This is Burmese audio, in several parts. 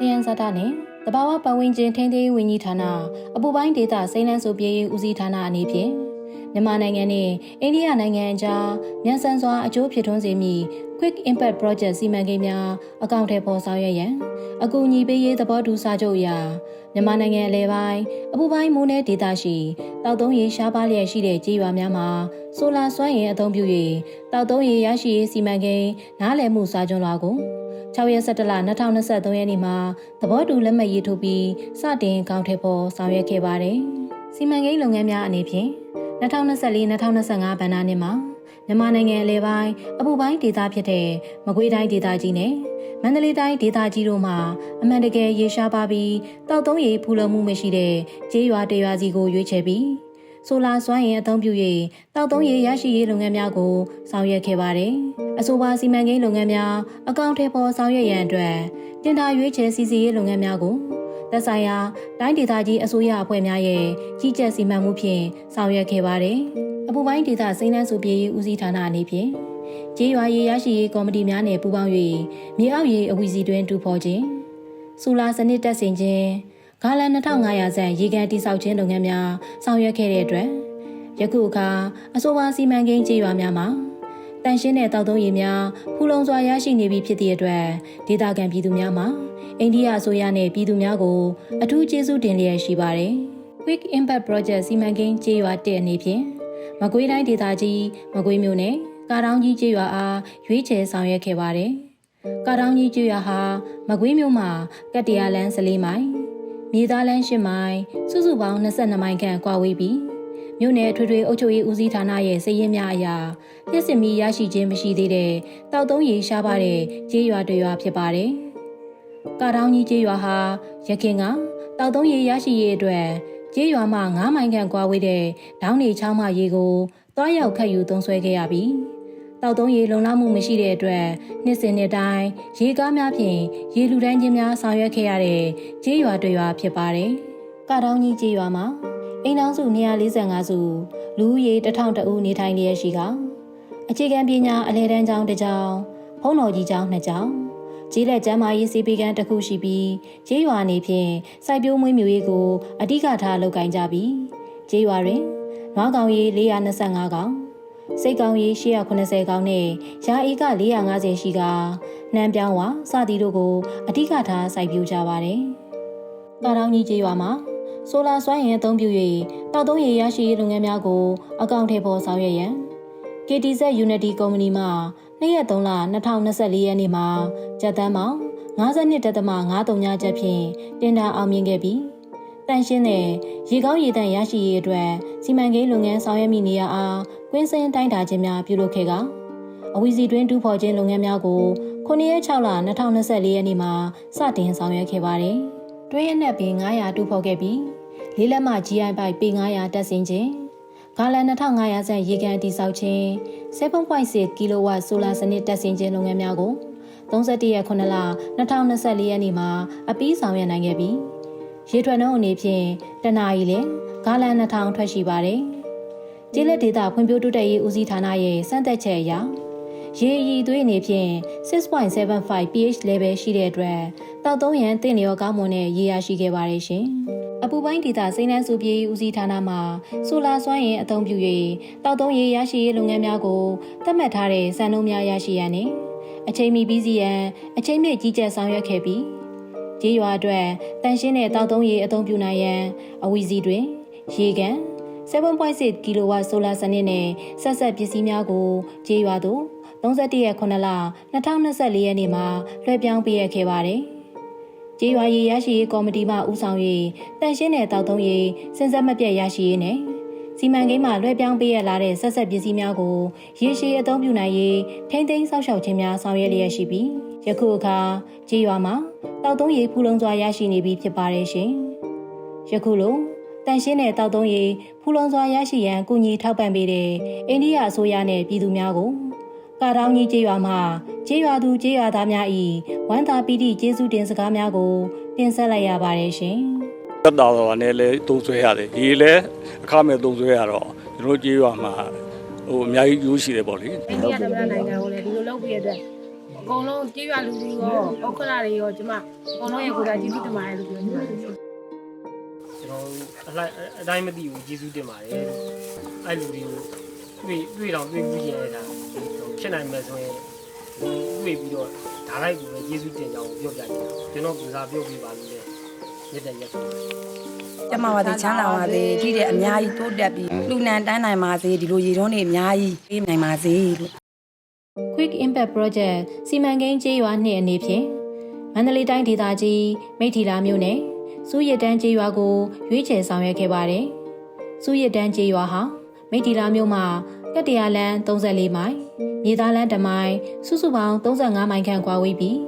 တယန်ဇာတာနဲ့တဘာဝပတ်ဝန်းကျင်ထိန်းသိမ်းရေးဝန်ကြီးဌာနအပူပိုင်းဒေသစိမ့်လန်းဆိုပြေးရေးဦးစီးဌာနအနေဖြင့်မြန်မာနိုင်ငံနဲ့အိန္ဒိယနိုင်ငံအကြားမြန်ဆန်စွာအကျိုးဖြစ်ထွန်းစေမည့် Quick Impact Project စီမံကိန်းများအကောင့်ထဲပေါ်ဆောင်ရွက်ရန်အကူအညီပေးရေးသဘောတူစာချုပ်အရမြန်မာနိုင်ငံအလဲပိုင်းအပူပိုင်းမိုးနယ်ဒေသရှိတောက်သုံးရေရှားပါလျက်ရှိတဲ့ကြေးရွာများမှာဆိုလာစွမ်းအင်အသုံးပြု၍တောက်သုံးရေရရှိရေးစီမံကိန်းနားလည်မှုစာချုပ်လွှာကို 6ရက်17လ2023ရက်နေ့မှာသဘောတူလက်မှတ်ရေးထိုးပြီးစတင်အကောင့်ထဲပေါ်ဆောင်ရွက်ခဲ့ပါတယ်။စီမံကိန်းလုပ်ငန်းများအနေဖြင့်2024-2025ဘဏ္ဍာနှစ်မှာမြန်မာနိုင်ငံအလဲပိုင်းအပူပိုင်းဒေသဖြစ်တဲ့မကွေးတိုင်းဒေသကြီးနဲ့မန္တလေးတိုင်းဒေသကြီးတို့မှာအမှန်တကယ်ရေရှားပါပြီးတောက်သုံးရေဖူလုံမှုမရှိတဲ့ကျေးရွာတရွာစီကိုရွေးချယ်ပြီး ဆိုလာစွမ်းအင်အသုံးပြု၍တောက်သုံးရေရရှိရေးလုပ်ငန်းများကိုဆောင်ရွက်ခဲ့ပါတယ်။အဆိုပါစီမံကိန်းလုပ်ငန်းများအကောင့်ထဲပေါ်ဆောင်ရွက်ရန်အတွက်တင်ဒါရွေးချယ်စီစီရေးလုပ်ငန်းများကိုသက်ဆိုင်ရာတိုင်းဒေသကြီးအစိုးရအဖွဲ့များရဲ့ကြီးကြပ်စီမံမှုဖြင့်ဆောင်ရွက်ခဲ့ပါတယ်။အပူပိုင်းဒေသစိမ်းနှန်းစုပြေးရေးဦးစီးဌာနအနေဖြင့်ကျေးရွာရေးရရှိရေးကော်မတီများနဲ့ပူးပေါင်း၍မြေအောက်ရေးအဝီစီတွင်တူဖော်ခြင်းစူလာစနစ်တက်ဆင်ခြင်း ဂါလန်2500ဆန်ရေကန်တိဆောက်ခြင်းလုပ်ငန်းများဆောင်ရွက်ခဲ့တဲ့အတွက်ယခုအခါအဆိုပါစီမံကိန်းကျေးရွာများမှာတန်ရှင်းတဲ့တောက်သုံးရေများဖူလုံစွာရရှိနေပြီဖြစ်သည့်အတွက်ဒေသခံပြည်သူများမှာအိန္ဒိယအစိုးရနဲ့ပြည်သူများကိုအထူးကျေးဇူးတင်လျက်ရှိပါတယ်။ Quick Impact Project စီမံကိန်းကျေးရွာ1အနေဖြင့်မကွေးတိုင်းဒေသကြီးမကွေးမြို့နယ်ကာတောင်ကြီးကျေးရွာအားရွေးချယ်ဆောင်ရွက်ခဲ့ပါတယ်။ကာတောင်ကြီးကျေးရွာဟာမကွေးမြို့မှာကတ္တရာလန်း14မိုင် မြေသားလန်း10မိုင်စုစုပေါင်း22မိုင်ခန့်ကွာဝေးပြီးမြို့နယ်ထွေထွေအုပ်ချုပ်ရေးဦးစီးဌာနရဲ့စည်ရင်းများအရာလျှက်စစ်မီရရှိခြင်းမရှိသေးတဲ့တောက်သုံးရေရှားပါတဲ့ကျေးရွာတွေရွာဖြစ်ပါတယ်။ကာတောင်ကြီးကျေးရွာဟာရခင်ကတောက်သုံးရေရရှိရေးအတွက်ကျေးရွာမှ9မိုင်ခန့်ကွာဝေးတဲ့ဒေါင်းနေချောင်းမရေကိုတွားရောက်ခတ်ယူသုံးဆွဲခဲ့ရပြီး တောက်သုံးရေလုံလောက်မှုမရှိတဲ့အတွက်နှစ်စဉ်နှစ်တိုင်းရေကားများဖြင့်ရေလူတန်းချင်းများဆောင်ရွက်ခဲ့ရတဲ့ကျေးရွာတွေရွာဖြစ်ပါတယ်။ကာတောင်ကြီးကျေးရွာမှာအိမ်ထောင်စု245စုလူဦးရေ1000တဦးနေထိုင်လျက်ရှိကအခြေခံပညာအလဲတန်းကျောင်းတစ်ကျောင်းဖုံးတော်ကြီးကျောင်းနှစ်ကျောင်းကျေးလက်ကျမ်းမာရေးစီပီကန်တစ်ခုရှိပြီးကျေးရွာနေဖြင့်စိုက်ပျိုးမွေးမြူရေးကိုအဓိကထားလုပ်ကိုင်ကြပြီးကျေးရွာတွင်နွားကောင်ရေး425ကောင် စိတ်ကောင်းရေး880ကောင်နဲ့ရာအေက450ရှိကနှမ်းပြောင်းဝါစသည်တို့ကိုအဓိကထားစိုက်ပျိုးကြပါတယ်။ကာတောင်ကြီးကျေးရွာမှာဆိုလာစွမ်းအင်အသုံးပြု၍တောက်သုံးရေရရှိရေးလုပ်ငန်းများကိုအကောင့်ထဲပေါ်ဆောင်ရွက်ရန် KTZ Unity ကုမ္ပဏီမှ2ရက်3လ2024ရက်နေ့မှာကျပ်တန်းပေါင်း52.53ညချက်ဖြင့်တင်ဒါအောင်မြင်ခဲ့ပြီးတန်ရှင်းတဲ့ရေကောင်းရေတန့်ရရှိရေးအတွက်စီမံကိန်းလုပ်ငန်းဆောင်ရွက်မိနေရအား ကွင်းစင်းတိုင်းတာခြင်းများပြုလုပ်ခဲ့ကအဝီစီတွင်တူဖော်ခြင်းလုပ်ငန်းများကို9ရက်6လ2024ရက်နေ့မှာစတင်ဆောင်ရွက်ခဲ့ပါတယ်။တွင်းရနက်ပင်900တူဖော်ခဲ့ပြီးလေးလက်မ GI ပိုက်ပေ900တက်ဆင်ခြင်းဂါလန်2500ဆန့်ရေကန်တိဆောက်ခြင်း7.6 kW ဆိုလာစနစ်တက်ဆင်ခြင်းလုပ်ငန်းများကို31ရက်9လ2024ရက်နေ့မှာအပြီးဆောင်ရွက်နိုင်ခဲ့ပြီးရေထွက်နှုန်းအနေဖြင့်တနအီလဂါလန်2000ထွက်ရှိပါတယ်။ ကျေးလက်ဒေတာဖွံ့ဖြိုးတိုးတက်ရေးဦးစီးဌာနရဲ့စံတက်ချက်အရရေအီသွေးအနေဖြင့်6.75 pH level ရှိတဲ့အတွက်တောက်သုံးရန်တင့်လျော်ကောင်းမွန်တဲ့ရေရရှိခဲ့ပါတယ်ရှင်။အပူပိုင်းဒေတာစိမ့်နှန်းစုပြေးဦးစီးဌာနမှဆိုလာစွမ်းအင်အသုံးပြု၍တောက်သုံးရေရရှိရေးလုပ်ငန်းများကိုသတ်မှတ်ထားတဲ့စံနှုန်းများရရှိရန်နှင့်အချိန်မီပြီးစီရန်အချိန်မြင့်ကြီးကြပ်ဆောင်ရွက်ခဲ့ပြီးကြေးရွာအတွက်တန်ရှင်းတဲ့တောက်သုံးရေအသုံးပြုနိုင်ရန်အဝီစီတွင် ရေကန် 7.6 kW ဆိုလာစနစ်နဲ့ဆက်ဆက်ပစ္စည်းများကိုကြေးရွာသို့31ရက်9လ2024ရက်နေ့မှာလွှဲပြောင်းပေးရခဲ့ပါတယ်။ကြေးရွာရေးရရှိရေးကော်မတီမှဦးဆောင်၍တန်ရှင်းတဲ့တောက်သုံးရေးစဉ်ဆက်မပြတ်ရရှိရေးနဲ့စီမံကိန်းမှလွှဲပြောင်းပေးရလာတဲ့ဆက်ဆက်ပစ္စည်းများကိုရေရှည်အသုံးပြုနိုင်ရေးထိမ့်သိမ်းဆောက်ရှောက်ခြင်းများဆောင်ရွက်လျက်ရှိပြီးယခုအခါကြေးရွာမှာတောက်သုံးရေးဖူလုံစွာရရှိနေပြီဖြစ်ပါတယ်ရှင်။ယခုလို တန်ရှင်းတဲ့တောက်သုံးရေးဖူလုံစွာရရှိရန်ကူညီထောက်ပံ့ပေးတဲ့အိန္ဒိယအစိုးရနဲ့ပြည်သူများကိုကာတောင်ကြီးကျေးရွာမှကျေးရွာသူကျေးရွာသားများ၏ဝမ်းသာပီတိကျေးဇူးတင်စကားများကိုတင်ဆက်လိုက်ရပါတယ်ရှင်။တက်တာတော့လည်းလဲသုံးဆွဲရတယ်ရေလည်းအခမဲ့သုံးဆွဲရတော့ကျွန်တော်ကြေးရွာမှာဟိုအများကြီးကျိုးရှိတယ်ပေါ့လေအိန္ဒိယသမ္မတနိုင်ငံကိုလည်းဒီလိုလုပ်ပြီးရတဲ့အကုန်လုံးကြေးရွာလူတွေရောဥက္ခရာတွေရောကျမအကုန်လုံးရဲ့ကိုယ်တိုင်ကျေးဇူးတင်ပါတယ်လို့ပြောချင်ပါတယ်ကျွန်တော် အလိုက်အတိုင်းမသိဘူးကျေးဇူးတင်ပါတယ်အဲ့လူတွေကိုတွေ့တွေ့တော့တွေ့ပြီးရတာဖြစ်နိုင်မယ်ဆိုရင်တွေ့ပြီးတော့ဒါလိုက်ကိုပဲကျေးဇူးတင်ကြောင်းပြောပြချင်တယ်ကျွန်တော်ကစားပြောပြပါလို့လေမြတ်တဲ့ရက်ဆိုကျမပါသေးချမ်းသာပါသေးဒီတဲ့အများကြီးတိုးတက်ပြီးလူနန်တန်းနိုင်ပါစေဒီလိုရေတုံးတွေအများကြီးပြေးနိုင်ပါစေလို့ Quick Impact Project စီမံကိန်းကျေးရွာနှင့်အနေဖြင့်မန္တလေးတိုင်းဒေသကြီးမိထီလာမြို့နယ် စူးရတန်းကျေးရွာကိုရွေးချယ်ဆောင်ရွက်ခဲ့ပါတယ်။စူးရတန်းကျေးရွာဟာမိထီလာမြို့မှာကတ္တရာလန်း34မိုင်မြေသားလန်းတစ်မိုင်စုစုပေါင်း35မိုင်ခန့်ကွာဝေးပြီး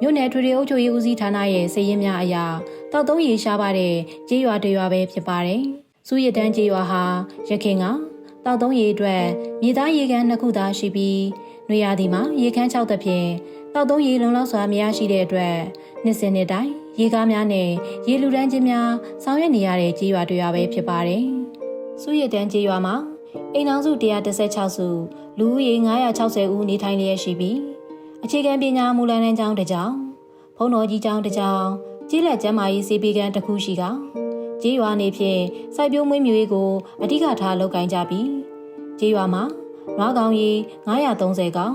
မြို့နယ်ထွေထွေအုပ်ချုပ်ရေးဦးစီးဌာနရဲ့စည်ရင်းများအရာတောက်သုံးရေရှားပါတဲ့ကျေးရွာတစ်ရွာပဲဖြစ်ပါတယ်။စူးရတန်းကျေးရွာဟာရခင်ကတောက်သုံးရေအတွက်မြေသားရေကန်နှစ်ခုသာရှိပြီးနွေရာသီမှာရေခမ်းချောက်တဲ့ဖြင့်တောက်သုံးရေလုံလောက်စွာမရရှိတဲ့အတွက်နှစ်စဉ်နှစ်တိုင်း ရေကားများနဲ့ရေလူတန်းချင်းများဆောင်ရွက်နေရတဲ့ကြေးရွာတွေရွာပဲဖြစ်ပါတယ်။စုရတန်းကြေးရွာမှာအိမ်အောင်စု116စုလူဦးရေ960ဦးနေထိုင်လျက်ရှိပြီးအခြေခံပညာမူလတန်းကျောင်းတစ်ကျောင်းဘုံတော်ကြီးကျောင်းတစ်ကျောင်းကြီးလက်ကျမ်းမာရေးစေပေကန်တစ်ခုရှိကကြေးရွာနေဖြင့်စိုက်ပျိုးမွေးမြူရေးကိုအဓိကထားလုပ်ကိုင်ကြပြီးကြေးရွာမှာနွားကောင်ရီ930ကောင်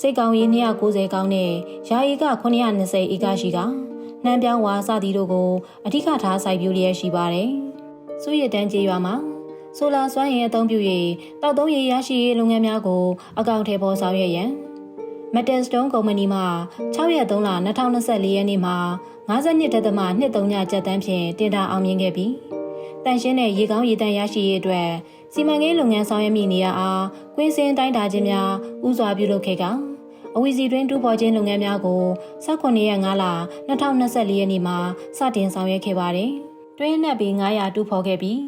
စိတ်ကောင်ရီ290ကောင်နဲ့ယာယီက920ဧကရှိက နှမ်းပြောင်းဝါစသည်တို့ကိုအဓိကထားစိုက်ပျိုးလျက်ရှိပါတယ်။စုရတန်းကျေးရွာမှာဆိုလာစွမ်းရည်အသုံးပြု၍တောက်သုံးရည်ရရှိရေးလုပ်ငန်းများကိုအကောင့်ထဲပေါ်ဆောင်ရွက်ရန် Metal Stone ကုမ္ပဏီမှ6ရက်3လ2024ရက်နေ့မှာ52.23ကျပ်တန်းဖြင့်တင်ဒါအောင်မြင်ခဲ့ပြီးတန်ရှင်းတဲ့ရေကောင်းရေတန့်ရရှိရေးအတွက်စီမံကိန်းလုပ်ငန်းဆောင်ရွက်မိနေရအားကွင်းစင်းတိုင်းတာခြင်းများဥစွာပြုလုပ်ခဲ့က အဝီစီတွင်တူပေါ်ခြင်းလုပ်ငန်းများကို18ရက်5လ2024ရက်နေ့မှာစတင်ဆောင်ရွက်ခဲ့ပါတယ်။တွင်းနက်ပေ900တူဖော်ခဲ့ပြီး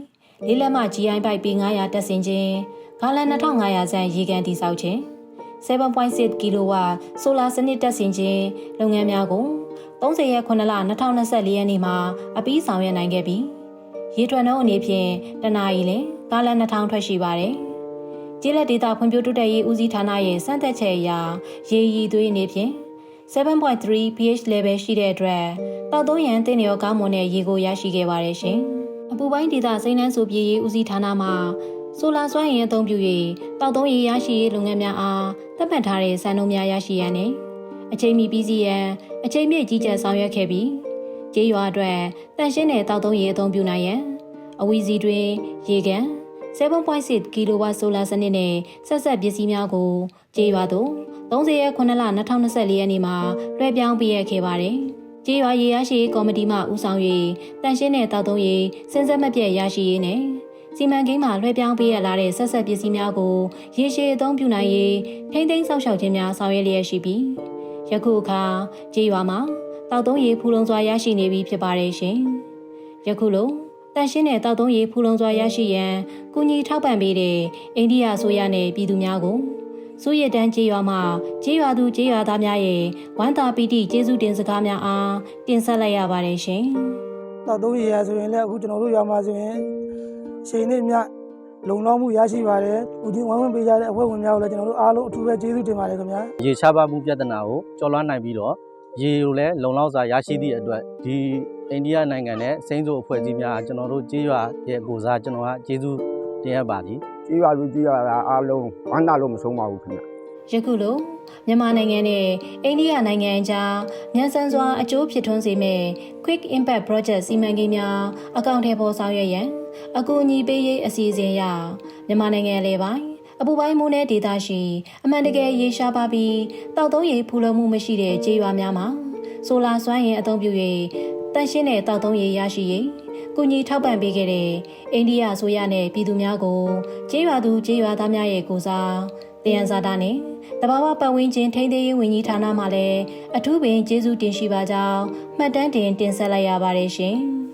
လေးလက်မ GI ပိုက်ပေ900တက်ဆင်ခြင်းဂါလန်2500ဆန်ရေကန်တိဆောက်ခြင်း7.6 kW ဆိုလာစနစ်တက်ဆင်ခြင်းလုပ်ငန်းများကို30ရက်9လ2024ရက်နေ့မှာအပြီးဆောင်ရွက်နိုင်ခဲ့ပြီးရေထွက်နှုန်းအနေဖြင့်တနအီလကာလ2000ထွက်ရှိပါတယ်။ ကျေးလက်ဒေတာဖွံ့ဖြိုးတိုးတက်ရေးဦးစီးဌာနရဲ့စံသက်ချက်အရရေရည်သွေးအနေဖြင့်7.3 pH level ရှိတဲ့အတွက်တောက်သုံးရန်တင်းရောကောင်းမွန်တဲ့ရေကိုရရှိခဲ့ပါတယ်ရှင်။အပူပိုင်းဒေတာစိမ်းနှန်းဆိုပြေးရေးဦးစီးဌာနမှဆိုလာစွမ်းရည်အသုံးပြု၍တောက်သုံးရေရရှိရေးလုပ်ငန်းများအားတပ်ပတ်ထားတဲ့စံနှုန်းများရရှိရန်နဲ့အချိန်မီပြီးစီးရန်အချိန်ပြည့်ကြီးကြပ်ဆောင်ရွက်ခဲ့ပြီးကျေးရွာအတွက်တန်ရှင်းတဲ့တောက်သုံးရေအသုံးပြုနိုင်ရန်အဝီစီတွင်ရေကန် 7.6 kW ဆိုလာစနစ်နဲ့ဆက်ဆက်ပစ္စည်းများကိုကျေးရွာသို့30ရက်9လ2024ရက်နေ့မှာလွှဲပြောင်းပေးရခဲ့ပါတယ်။ကျေးရွာရေရရှိရေးကော်မတီမှဦးဆောင်၍တန်ရှင်းတဲ့တောက်သုံးရေစင်ဆက်မပြတ်ရရှိရေးနဲ့စီမံကိန်းမှာလွှဲပြောင်းပေးရလာတဲ့ဆက်ဆက်ပစ္စည်းများကိုရေရှည်အသုံးပြုနိုင်ရေးထိမ့်သိမ်းဆောက်ရှောက်ခြင်းများဆောင်ရွက်လျက်ရှိပြီးယခုအခါကျေးရွာမှာတောက်သုံးရေဖူလုံစွာရရှိနေပြီဖြစ်ပါတယ်ရှင်။ယခုလို တန်ရှင်းတဲ့တောက်သုံးရေဖူလုံစွာရရှိရန်ကုညီထောက်ပံ့ပေးတဲ့အိန္ဒိယအစိုးရနဲ့ပြည်သူများကိုစုရတန်းကျေးရွာမှာကျေးရွာသူကျေးရွာသားများရဲ့ဝမ်းသာပီတိကျေးဇူးတင်စကားများအားတင်ဆက်လိုက်ရပါတယ်ရှင်။တော့သုံးရရဆိုရင်လည်းအခုကျွန်တော်တို့ရွာမှာဆိုရင်အချိန်နဲ့မြလုံလောက်မှုရရှိပါတယ်ဦးချင်းဝမ်းဝန်းပေးကြတဲ့အဖွဲ့ဝင်များကိုလည်းကျွန်တော်တို့အားလုံးအထူးပဲကျေးဇူးတင်ပါတယ်ခင်ဗျာရေရှားပါမှုပြဿနာကိုကျော်လွှားနိုင်ပြီးတော့ရေကိုလည်းလုံလောက်စွာရရှိသည့်အတွက်ဒီ အိန္ဒိယနိုင်ငံနဲ့စိမ့်စိုးအဖွဲ့အစည်းများကျွန်တော်တို့ကြေးရွာရဲ့ကိုစားကျွန်တော်ကကျေးဇူးတင်ရပါသည်ကြီးပါလူကြီးရတာအားလုံးဝမ်းသာလို့မဆုံးပါဘူးခင်ဗျယခုလိုမြန်မာနိုင်ငံနဲ့အိန္ဒိယနိုင်ငံအကြားမြန်ဆန်စွာအကျိုးဖြစ်ထွန်းစေမယ့် Quick Impact Project စီမံကိန်းများအကောင့်ထဲပေါ်ဆောင်ရွက်ရန်အကူအညီပေးရေးအစီအစဉ်အရမြန်မာနိုင်ငံလေပိုင်းအပူပိုင်းမိုးနယ်ဒေသရှိအမှန်တကယ်ရေရှားပါပြီးတောက်သုံးရေဖူလုံမှုမရှိတဲ့ကျေးရွာများမှာဆိုလာစွမ်းရည်အသုံးပြု၍ တန့်ရှင်းတဲ့တောက်သုံးရေရရှိရေးကူညီထောက်ပံ့ပေးခဲ့တဲ့အိန္ဒိယအစိုးရနဲ့ပြည်သူများကိုကျေးရွာသူကျေးရွာသားများရဲ့ကိုစားတယံဇာတာနဲ့တဘာဝပတ်ဝန်းကျင်ထိန်းသိမ်းရေးဝန်ကြီးဌာနမှလည်းအထူးပင်ကျေးဇူးတင်ရှိပါကြောင်းမှတ်တမ်းတင်တင်ဆက်လိုက်ရပါတယ်ရှင်။